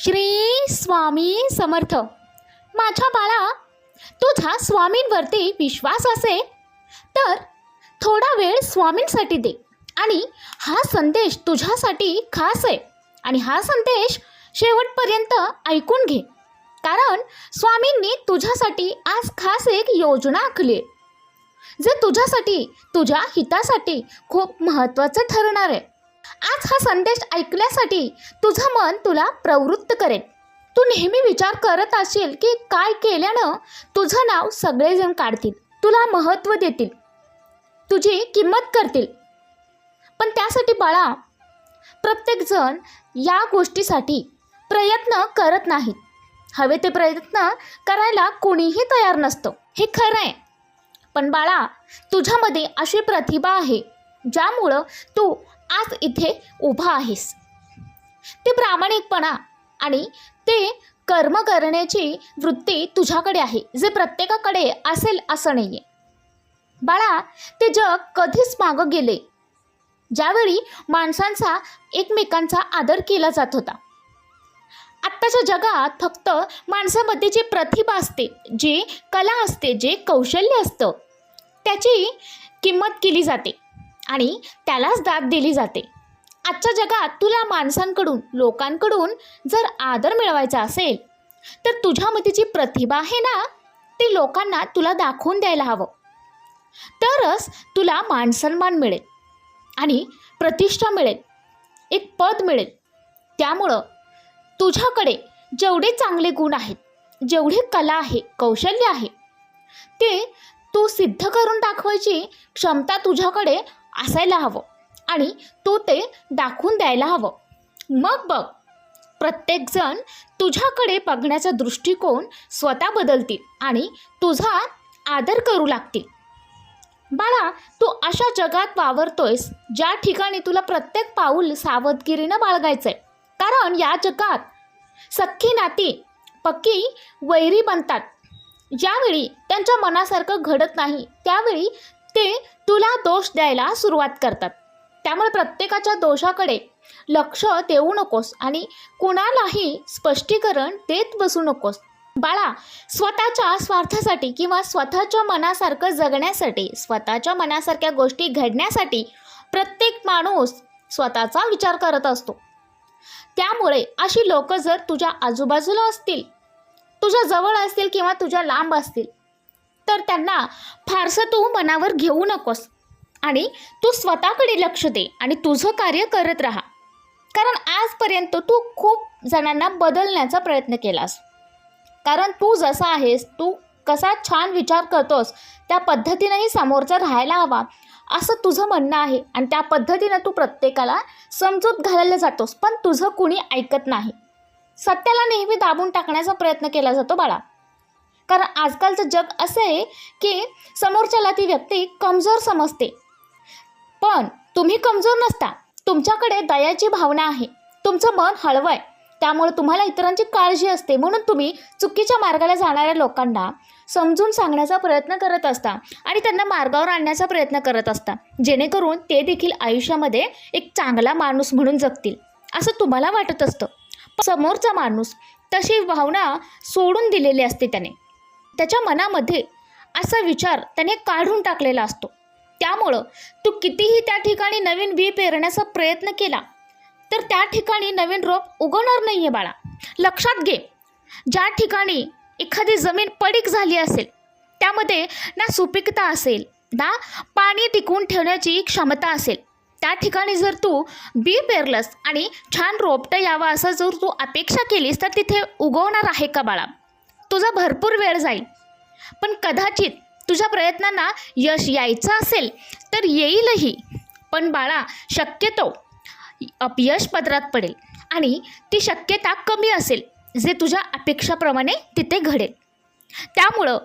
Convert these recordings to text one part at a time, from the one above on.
श्री स्वामी समर्थ. माझ्या बाळा तुझा स्वामींवरती विश्वास असेल तर थोडा वेळ स्वामींसाठी दे आणि हा संदेश तुझ्यासाठी खास आहे आणि हा संदेश शेवटपर्यंत ऐकून घे. कारण स्वामींनी तुझ्यासाठी आज खास एक योजना आखली आहे. जे तुझ्यासाठी तुझ्या हितासाठी खूप महत्त्वाचं ठरणार आहे. आज हा संदेश ऐकण्यासाठी तुझं मन तुला प्रवृत्त करेल तू नेहमी विचार करत असेल की काय केल्यानं तुझं नाव सगळेजण काढतील तुला महत्त्व देतील तुझी किंमत करतील. पण त्यासाठी बाळा प्रत्येकजण या गोष्टीसाठी प्रयत्न करत नाहीत हवे ते प्रयत्न करायला कोणीही तयार नसतं. हे खरं आहे. पण बाळा तुझ्यामध्ये अशी प्रतिभा आहे ज्यामुळं तू आज इथे उभा आहेस. ते प्रामाणिकपणा आणि ते कर्म करण्याची वृत्ती तुझ्याकडे आहे. जे प्रत्येकाकडे असेल असं नाही आहे बाळा ते जग कधीच मागं गेले. ज्यावेळी माणसांचा एकमेकांचा आदर केला जात होता. आत्ताच्या जगात फक्त माणसामध्ये जी प्रतिभा असते जी कला असते जे कौशल्य असतं त्याची किंमत केली जाते. आणि त्यालाच दाद दिली जाते. आजच्या जगात तुला माणसांकडून लोकांकडून जर आदर मिळवायचा असेल तर तुझ्यामध्ये जी प्रतिभा आहे ना? ती लोकांना तुला दाखवून द्यायला हवं. तरच तुला मानसन्मान मिळेल आणि प्रतिष्ठा मिळेल एक पद मिळेल. त्यामुळं तुझ्याकडे जेवढे चांगले गुण आहेत जेवढी कला आहे कौशल्य आहे ते तू सिद्ध करून दाखवायची क्षमता तुझ्याकडे असायला हवं. आणि तू ते दाखवून द्यायला हवं. मग बघ प्रत्येकजण तुझ्याकडे बघण्याचा दृष्टिकोन स्वतः बदलतील आणि तुझा आदर करू लागतील. बाळा तू अशा जगात वावरतोयस ज्या ठिकाणी तुला प्रत्येक पाऊल सावधगिरीनं बाळगायचंय. कारण या जगात सख्खी नाती पक्की वैरी बनतात. ज्यावेळी त्यांच्या मनासारखं घडत नाही त्यावेळी ते तुला दोष द्यायला सुरुवात करतात. त्यामुळे प्रत्येकाच्या दोषाकडे लक्ष देऊ नकोस आणि कुणालाही स्पष्टीकरण देत बसू नकोस. बाळा स्वतःच्या स्वार्थासाठी किंवा स्वतःच्या मनासारखं जगण्यासाठी स्वतःच्या मनासारख्या गोष्टी घडण्यासाठी प्रत्येक माणूस स्वतःचा विचार करत असतो. त्यामुळे अशी लोक जर तुझ्या आजूबाजूला असतील तुझ्या जवळ असतील किंवा तुझ्या लांब असतील तर त्यांना फारसं तू मनावर घेऊ नकोस. आणि तू स्वतःकडे लक्ष दे आणि तुझं कार्य करत राहा. कारण आजपर्यंत तू खूप जणांना बदलण्याचा प्रयत्न केलास. कारण तू जसा आहेस तू कसा छान विचार करतोस त्या पद्धतीनेही समोरचा राहायला हवा असं तुझं म्हणणं आहे. आणि त्या पद्धतीनं तू प्रत्येकाला समजूत घालायला जातोस पण तुझं कुणी ऐकत नाही. सत्याला नेहमी दाबून टाकण्याचा प्रयत्न केला जातो बाळा. कारण आजकालचं जग असं आहे की समोरच्याला ती व्यक्ती कमजोर समजते. पण तुम्ही कमजोर नसता. तुमच्याकडे दयाची भावना आहे. तुमचं मन हळवं आहे. त्यामुळे तुम्हाला इतरांची काळजी असते. म्हणून तुम्ही चुकीच्या मार्गाला जाणाऱ्या लोकांना समजून सांगण्याचा प्रयत्न करत असता आणि त्यांना मार्गावर आणण्याचा प्रयत्न करत असता. जेणेकरून ते देखील आयुष्यामध्ये एक चांगला माणूस म्हणून जगतील. असं तुम्हाला वाटत असतं. समोरचा माणूस तशी भावना सोडून दिलेली असते त्याने. त्याच्या मनामध्ये असा विचार त्याने काढून टाकलेला असतो. त्यामुळं तू कितीही त्या ठिकाणी नवीन बी पेरण्याचा प्रयत्न केला तर त्या ठिकाणी नवीन रोप उगवणार नाही आहे बाळा. लक्षात घे ज्या ठिकाणी एखादी जमीन पडीक झाली असेल त्यामध्ये ना सुपीकता असेल ना पाणी टिकवून ठेवण्याची क्षमता असेल त्या ठिकाणी जर तू बी पेरलंस आणि छान रोपटं यावं असं जर तू अपेक्षा केलीस तर तिथे उगवणार आहे का बाळा? तुझा भरपूर वेळ जाईल. पण कदाचित तुझ्या प्रयत्नांना यश यायचं असेल तर येईलही. पण बाळा शक्यतो अपयश पदरात पडेल आणि ती शक्यता कमी असेल जे तुझ्या अपेक्षाप्रमाणे तिथे घडेल. त्यामुळं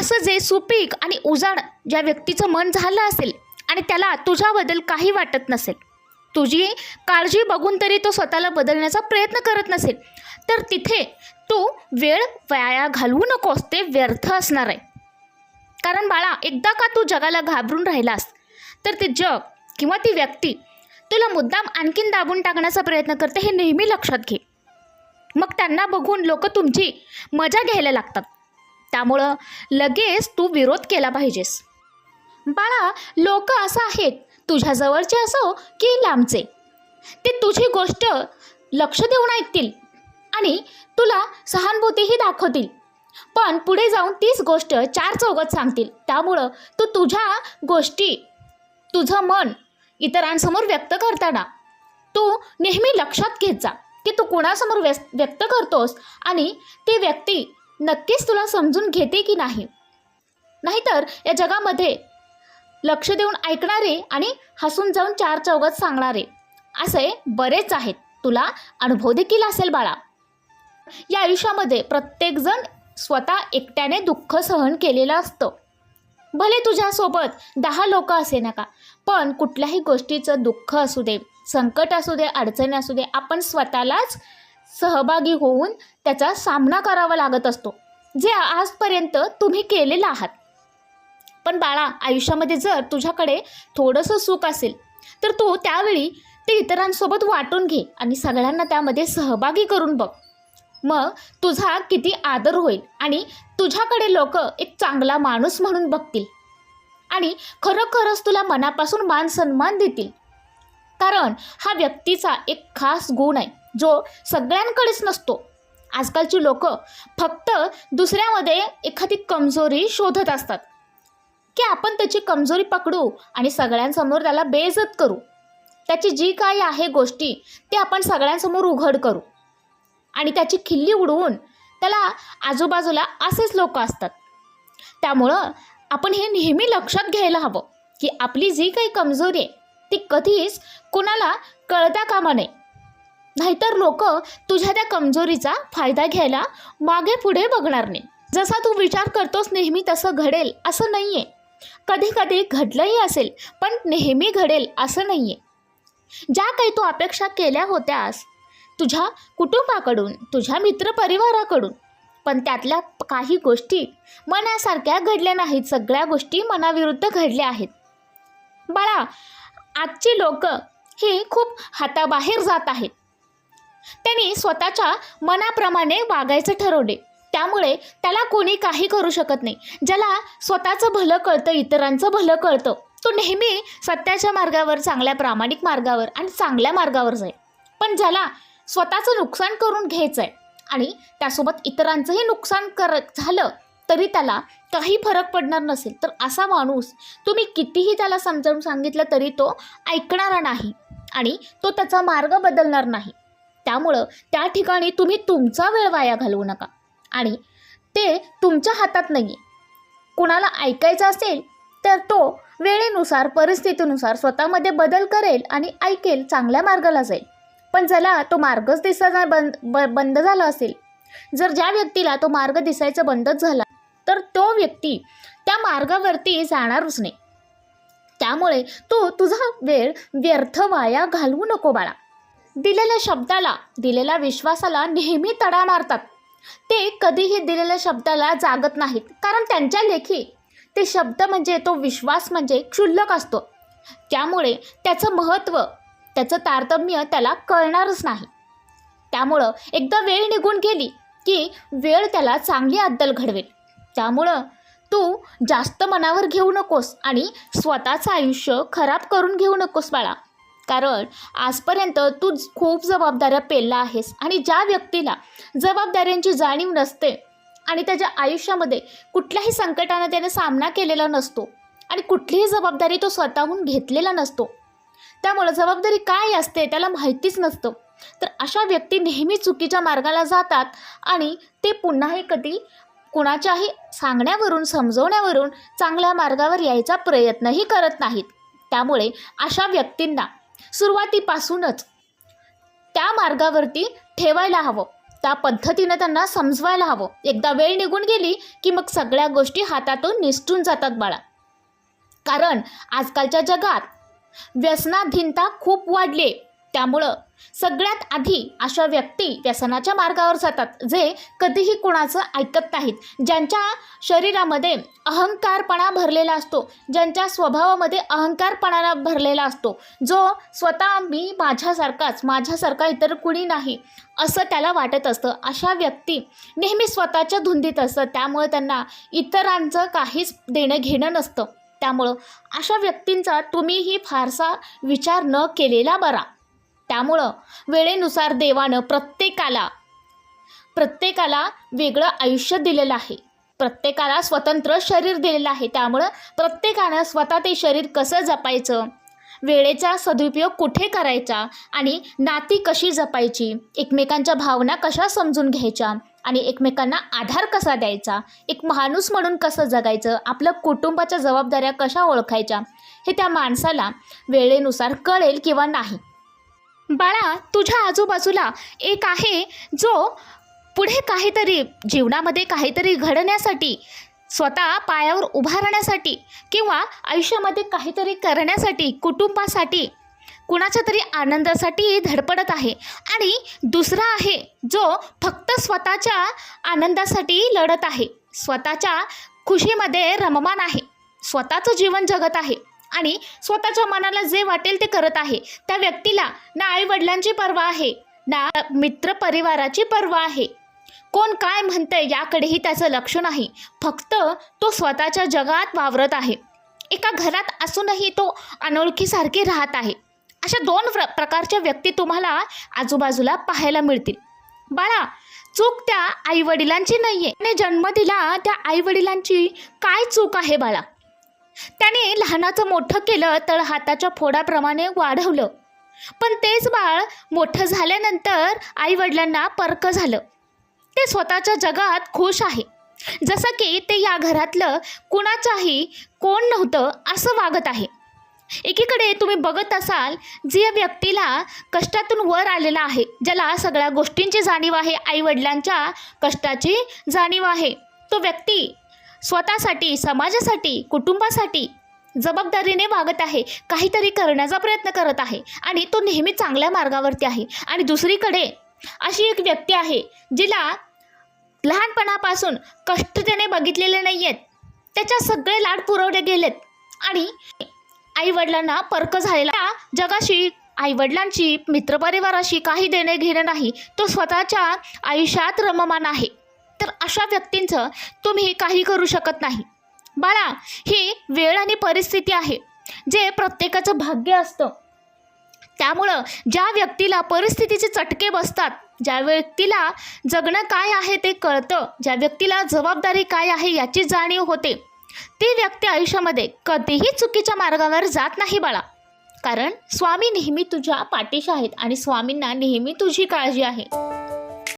असं जे सुपीक आणि उजाड ज्या व्यक्तीचं मन झालं असेल आणि त्याला तुझ्याबद्दल काही वाटत नसेल तुझी काळजी बघून तरी तो स्वतःला बदलण्याचा प्रयत्न करत नसेल तर तिथे तू वेळ वाया घालवू नकोस ते व्यर्थ असणार आहे. कारण बाळा एकदा का तू जगाला घाबरून राहिलास तर ते जग किंवा ती व्यक्ती तुला मुद्दाम आणखीन दाबून टाकण्याचा प्रयत्न करते हे नेहमी लक्षात घे. मग त्यांना बघून लोक तुमची मजा घ्यायला लागतात. त्यामुळं लगेच तू विरोध केला पाहिजेस. बाळा लोक असं आहेत तुझ्या जवळचे असो की लांबचे. ते तुझी गोष्ट लक्ष देऊन ऐकतील. आणि तुला सहानुभूतीही दाखवतील. पण पुढे जाऊन तीच गोष्ट चार चौघत सांगतील. त्यामुळं तू तुझ्या गोष्टी तुझं मन इतरांसमोर व्यक्त करताना तू नेहमी लक्षात घेत जा. की तू कोणासमोर व्यस् व्यक्त करतोस आणि ती व्यक्ती नक्कीच तुला समजून घेते की नाही. नाहीतर या जगामध्ये लक्ष देऊन ऐकणारे आणि हसून जाऊन चार चौघत सांगणारे असे बरेच आहेत. तुला अनुभव देखील असेल बाळा. या आयुष्यामध्ये प्रत्येकजण स्वतः एकट्याने दुःख सहन केलेलं असतं. भले तुझ्यासोबत दहा लोक असे नका पण कुठल्याही गोष्टीचं दुःख असू दे संकट असू दे अडचणी असू दे आपण स्वतःलाच सहभागी होऊन त्याचा सामना करावा लागत असतो जे आजपर्यंत तुम्ही केलेलं आहात. पण बाळा आयुष्यामध्ये जर तुझ्याकडे थोडंसं सुख असेल तर तू त्यावेळी ते इतरांसोबत वाटून घे आणि सगळ्यांना त्यामध्ये सहभागी करून बघ. मग तुझा किती आदर होईल आणि तुझ्याकडे लोक एक चांगला माणूस म्हणून बघतील. आणि खरोखरच तुला मनापासून मान सन्मान देतील. कारण हा व्यक्तीचा एक खास गुण आहे जो सगळ्यांकडेच नसतो. आजकालची लोक फक्त दुसऱ्यामध्ये एखादी कमजोरी शोधत असतात. की आपण त्याची कमजोरी पकडू आणि सगळ्यांसमोर त्याला बेइज्जत करू. त्याची जी काही आहे गोष्टी ते आपण सगळ्यांसमोर उघड करू. आणि त्याची खिल्ली उडवून त्याला आजूबाजूला असेच लोक असतात. त्यामुळं आपण हे नेहमी लक्षात घ्यायला हवं की आपली जी काही कमजोरी आहे ती कधीच कुणाला कळता कामा नये. नाहीतर लोक तुझ्या त्या कमजोरीचा फायदा घ्यायला मागे पुढे बघणार नाही. जसा तू विचार करतोस नेहमी तसं घडेल असं नाही आहे कधी कधी घडलंही असेल पण नेहमी घडेल असं नाही आहे ज्या काही तू अपेक्षा केल्या होत्यास तुझ्या कुटुंबाकडून तुझ्या मित्रपरिवाराकडून. पण त्यातल्या काही गोष्टी मनासारख्या घडल्या नाहीत. सगळ्या गोष्टी मनाविरुद्ध घडल्या आहेत. बाळा आजची लोक ही खूप हाताबाहेर जात आहेत. त्यांनी स्वतःच्या मनाप्रमाणे वागायचं ठरवले. त्यामुळे त्याला कोणी काही करू शकत नाही. ज्याला स्वतःचं भलं कळतं इतरांचं भलं कळतं तो नेहमी सत्याच्या मार्गावर चांगल्या प्रामाणिक मार्गावर आणि चांगल्या मार्गावर जाईल. पण ज्याला स्वतःचं नुकसान करून घ्यायचं आहे आणि त्यासोबत इतरांचंही नुकसान कर झालं तरी त्याला काही फरक पडणार नसेल. तर असा माणूस तुम्ही कितीही त्याला समजावून सांगितलं तरी तो ऐकणारा नाही आणि तो त्याचा मार्ग बदलणार नाही. त्यामुळं त्या ठिकाणी तुम्ही तुमचा वेळ वाया घालवू नका. आणि ते तुमच्या हातात नाही आहे कुणाला ऐकायचं असेल तर तो वेळेनुसार परिस्थितीनुसार स्वतःमध्ये बदल करेल आणि ऐकेल चांगल्या मार्गाला जाईल. पण ज्याला तो मार्गच दिसायचा बंद ब बंद झाला असेल. जर ज्या व्यक्तीला तो मार्ग दिसायचा बंदच झाला तर तो व्यक्ती त्या मार्गावरती जाणारच नाही. त्यामुळे तू तुझा वेळ व्यर्थ वाया घालवू नको बाळा. दिलेल्या शब्दाला दिलेल्या विश्वासाला नेहमी तडा मारतात. ते कधीही दिलेल्या शब्दाला जागत नाहीत कारण त्यांच्या लेखी ते शब्द म्हणजे तो विश्वास म्हणजे क्षुल्लक असतो. त्यामुळे त्याचं महत्त्व त्याचं तारतम्य त्याला कळणारच नाही. त्यामुळं एकदा वेळ निघून गेली की वेळ त्याला चांगली अद्दल घडवेल. त्यामुळं तू जास्त मनावर घेऊ नकोस आणि स्वतःचं आयुष्य खराब करून घेऊ नकोस बाळा. कारण आजपर्यंत तू खूप जबाबदाऱ्या पेलला आहेस आणि ज्या व्यक्तीला जबाबदाऱ्यांची जाणीव नसते आणि त्याच्या आयुष्यामध्ये कुठल्याही संकटानं त्याने सामना केलेला नसतो आणि कुठलीही जबाबदारी तो स्वतःहून घेतलेला नसतो त्यामुळं जबाबदारी काय असते त्याला माहितीच नसतं. तर अशा व्यक्ती नेहमी चुकीच्या मार्गाला जातात आणि ते पुन्हाही कधी कुणाच्याही सांगण्यावरून समजवण्यावरून चांगल्या मार्गावर यायचा प्रयत्नही करत नाहीत. त्यामुळे अशा व्यक्तींना सुरुवातीपासूनच त्या मार्गावरती ठेवायला हवं. त्या पद्धतीनं त्यांना समजवायला हवं. एकदा वेळ निघून गेली की मग सगळ्या गोष्टी हातातून निसटून जातात बाळा. कारण आजकालच्या जगात व्यसनाधीनता खूप वाढली त्यामुळं सगळ्यात आधी अशा व्यक्ती व्यसनाच्या मार्गावर जातात जे कधीही कुणाचं ऐकत नाहीत. ज्यांच्या शरीरामध्ये अहंकारपणा भरलेला असतो ज्यांच्या स्वभावामध्ये अहंकारपणा भरलेला असतो जो स्वतः मी माझ्यासारखाच माझ्यासारखा इतर कुणी नाही असं त्याला वाटत असतं. अशा व्यक्ती नेहमी स्वतःच्या धुंदीत असतं त्यामुळे त्यांना इतरांचं काहीच देणं घेणं नसतं. त्यामुळं अशा व्यक्तींचा तुम्हीही फारसा विचार न केलेला बरा. त्यामुळं वेळेनुसार देवानं प्रत्येकाला प्रत्येकाला वेगळं आयुष्य दिलेलं आहे. प्रत्येकाला स्वतंत्र शरीर दिलेलं आहे. त्यामुळं प्रत्येकानं स्वतः ते शरीर कसं जपायचं? वेळेचा सदुपयोग कुठे करायचा? आणि नाती कशी जपायची? एकमेकांच्या भावना कशा समजून घ्यायच्या? आणि एकमेकांना आधार कसा द्यायचा? एक माणूस म्हणून कसं जगायचं? आपलं कुटुंबाच्या जबाबदाऱ्या कशा ओळखायच्या? हे त्या माणसाला वेळेनुसार कळेल किंवा नाही. बाळा तुझ्या आजूबाजूला एक आहे जो पुढे काहीतरी जीवनामध्ये काहीतरी घडण्यासाठी स्वतः पायावर उभा राहण्यासाठी किंवा आयुष्यामध्ये काहीतरी करण्यासाठी कुटुंबासाठी कुणाच्या तरी आनंदासाठी धडपडत आहे. आणि दुसरा आहे जो फक्त स्वतःच्या आनंदासाठी लढत आहे. स्वतःच्या खुशीमध्ये रममान आहे. स्वतःचं जीवन जगत आहे. आणि स्वतःच्या मनाला जे वाटेल ते करत आहे. त्या व्यक्तीला ना आई वडिलांची पर्वा आहे ना मित्र परिवाराची पर्वा आहे. कोण काय म्हणतंय याकडेही त्याचं लक्ष नाही. फक्त तो स्वतःच्या जगात वावरत आहे. एका घरात असूनही तो अनोळखीसारखी राहत आहे. अशा दोन प्र प्रकारच्या व्यक्ती तुम्हाला आजूबाजूला पाहायला मिळतील. बाळा चूक त्या आईवडिलांची नाही आहे त्याने जन्म दिला त्या आईवडिलांची काय चूक आहे बाळा? त्याने लहानाचं मोठं केलं तर हाताच्या फोडाप्रमाणे वाढवलं. पण तेच बाळ मोठं झाल्यानंतर आईवडिलांना परक झालं. ते स्वतःच्या जगात खुश आहे. जसं की ते या घरातलं कुणाचाही कोण नव्हतं असं वागत आहे. एकीकडे तुम्ही बघत असाल जे व्यक्तीला कष्टातून वर आलेला आहे ज्याला सगळ्या गोष्टींची जाणीव आहे आईवडिलांच्या कष्टाची जाणीव आहे तो व्यक्ती स्वतःसाठी समाजासाठी कुटुंबासाठी जबाबदारीने वागत आहे काहीतरी करण्याचा प्रयत्न करत आहे आणि तो नेहमी चांगल्या मार्गावरती आहे. आणि दुसरीकडे अशी एक व्यक्ती आहे जिला लहानपणापासून कष्ट त्याने बघितलेले नाही आहेत त्याच्या सगळे लाड पुरवले गेलेत आणि आईवडिलांना पर्क झालेला जगाशी आईवडिलांची मित्रपरिवाराशी काही देणे घेणं नाही. तो स्वतःच्या आयुष्यात रममान आहे. तर अशा व्यक्तींचं तुम्ही काही करू शकत नाही. बाळा ही वेळ आणि परिस्थिती आहे जे प्रत्येकाचं भाग्य असतं. त्यामुळं ज्या व्यक्तीला परिस्थितीचे चटके बसतात ज्या व्यक्तीला जगणं काय आहे ते कळतं ज्या व्यक्तीला जबाबदारी काय आहे याची जाणीव होते. ती व्यक्ती आयुष्यामध्ये कधीही चुकीच्या मार्गावर जात नाही बाळा. कारण स्वामी नेहमी तुझ्या पाठीशी आहेत आणि स्वामींना नेहमी तुझी काळजी आहे.